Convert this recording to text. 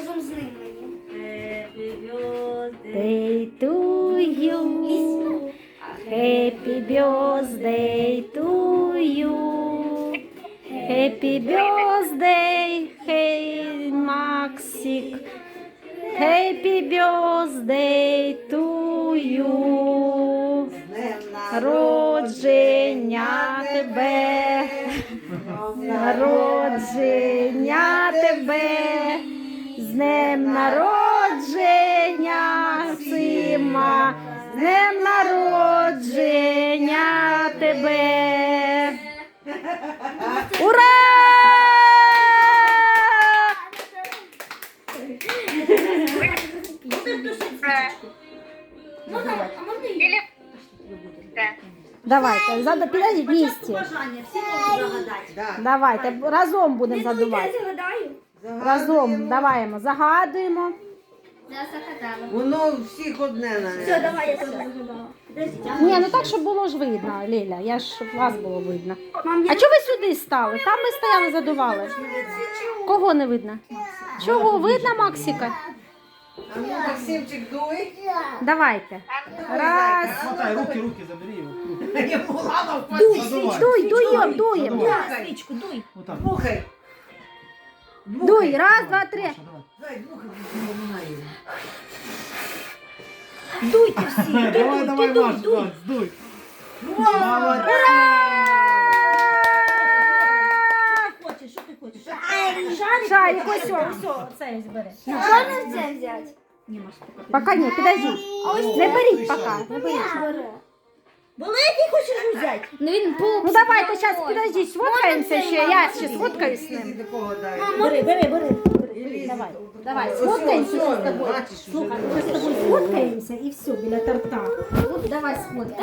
разом з ним мені. Happy to you. Happy birthday to you. Happy birthday, hey Максик. Happy birthday to you. Народження тебе. Народження тебе. Днем народження, Сима. З днем народження тебе. Ура! Давайте, зада підійдіть вместе. Давайте, разом будемо задувати. Разом даваємо, загадуємо. Я загадала. Воно всіх одне на Все, давай, я тебе загадала. Ні, ну так, щоб було ж видно, Ліля, я ж щоб вас було видно. Мам, А чого ви сюди стали? Там ми стояли, задували. Кого не видно? Чого видно, Максика? А ну, Максимчик, дуй. Давайте. Раз. Хватай, руки, руки, забери. Йому рано Дуй, дуй, дуєм, дуєм. Дмухай, Свічку дуй. Вот так. дмухай. Дуй, раз, два, три. Маша, давай. Дай, дмухай, допомагай. Дуйте всі. Давай, давай, Маш, Маш, сдуй. Молодец. Що ти хочеш? Що ти хочеш? Шарик, ось, ось, ось, цей збери. Можна це взяти? Ні, Маш, поки. Пока ні, підождіть. Не беріть пока, не беріть. Великий хочеш взяти? Ну він був. Ну давайте зараз підожди, сфоткаємося ще, я ще сфоткаюсь з ним. Бери, бери, бери. Давай, давай, сфоткаємося з тобою. Слухай, давай. ми з тобою сфоткаємося і все, біля торта. Давай сфоткаємося.